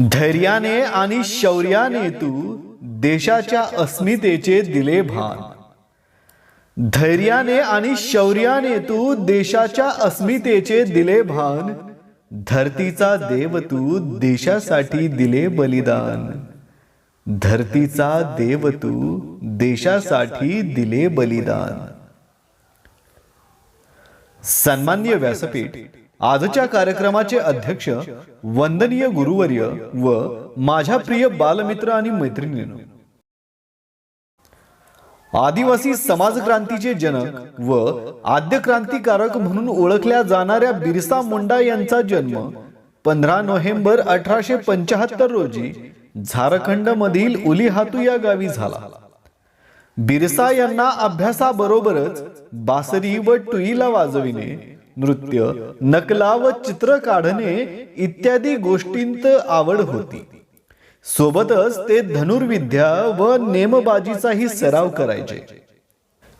धैर्याने आणि शौर्याने तू देशाच्या अस्मितेचे दिले भान. धैर्याने आणि शौर्याने तू देशाच्या अस्मितेचे दिले भान. धरतीचा देव तू देशासाठी दिले बलिदान. धरतीचा देव तू देशासाठी दिले बलिदान. सन्मान्य व्यासपीठ आजच्या कार्यक्रमाचे अध्यक्ष वंदनीय गुरुवर्य व माझ्या प्रिय बालमित्र आणि मैत्रिणींनो. आदिवासी समाज क्रांतीचे जनक व आद्य क्रांतिकारक म्हणून ओळखल्या जाणाऱ्या बिरसा मुंडा यांचा जन्म पंधरा नोव्हेंबर अठराशे पंचाहत्तर रोजी झारखंड मधील उलीहातू या गावी झाला. बिरसा यांना अभ्यासाबरोबरच बासरी व टुईला वाजविणे. नृत्य नकला व चित्र काढणे इत्यादी गोष्टींत आवड होती. सोबतच ते धनुर्विद्या व नेमबाजीचाही सराव करायचे.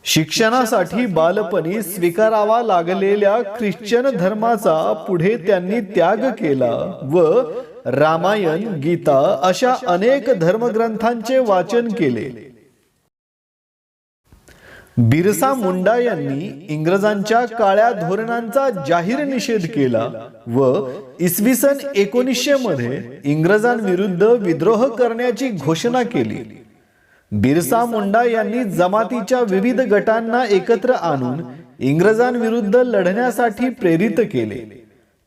शिक्षणासाठी बालपणी स्वीकारावा लागलेल्या ख्रिश्चन धर्माचा पुढे त्यांनी त्याग केला व रामायण गीता अशा अनेक धर्मग्रंथांचे वाचन केले. बिरसा मुंडा यांनी इंग्रजांच्या काळ्या धोरणांचा जाहीर निषेध केला व इसवी सन एकोणीसशे मध्ये इंग्रजांविरुद्ध विद्रोह करण्याची घोषणा केली. बिरसा मुंडा यांनी जमातीच्या विविध गटांना एकत्र आणून इंग्रजांविरुद्ध लढण्यासाठी प्रेरित केले.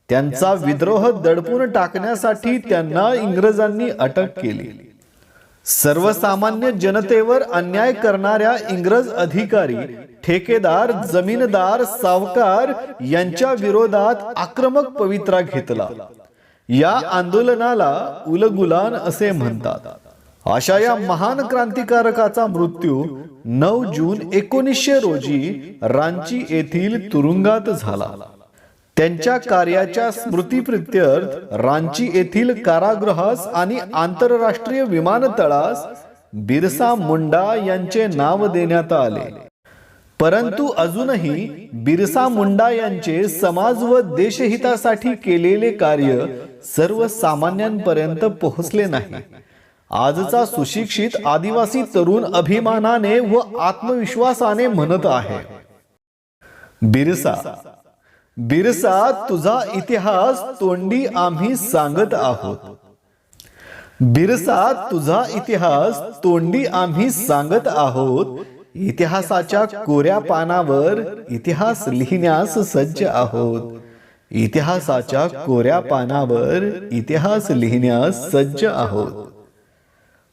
त्यांचा विद्रोह दडपून टाकण्यासाठी त्यांना इंग्रजांनी अटक केली. सर्वसामान्य जनतेवर अन्याय करणाऱ्या इंग्रज अधिकारी ठेकेदार जमीनदार सावकार यांच्या विरोधात आक्रमक पवित्रा घेतला. या आंदोलनाला उलगुलान असे म्हणतात. अशा या महान क्रांतिकारकाचा मृत्यू नऊ जून एकोणीसशे रोजी रांची येथील तुरुंगात झाला. त्यांच्या कार्याच्या स्मृतीप्रित्यर्थ रांची येथील कारागृहास आणि आंतरराष्ट्रीय विमानतळास बिरसा मुंडा यांचे नाव देण्यात आले. परंतु अजूनही बिरसा मुंडा यांचे समाज व देशहितासाठी केलेले कार्य सर्वसामान्यांपर्यंत पोहोचले नाही. आजचा सुशिक्षित आदिवासी तरुण अभिमानाने व आत्मविश्वासाने म्हणत आहे. बिरसा बिरसा तुझा इतिहास तोंडी आम्ही सांगत आहोत. बिरसा तुझा इतिहास तोंडी आम्ही सांगत आहोत. इतिहासाच्या कोऱ्या पानावर इतिहास लिहिण्यास सज्ज आहोत. इतिहासाच्या कोऱ्या पानावर इतिहास लिहिण्यास सज्ज आहोत.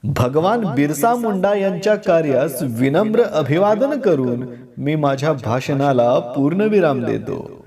भगवान बिरसा मुंडा यांच्या कार्यास विनम्र अभिवादन करून मी माझ्या भाषणाला पूर्णविराम देतो.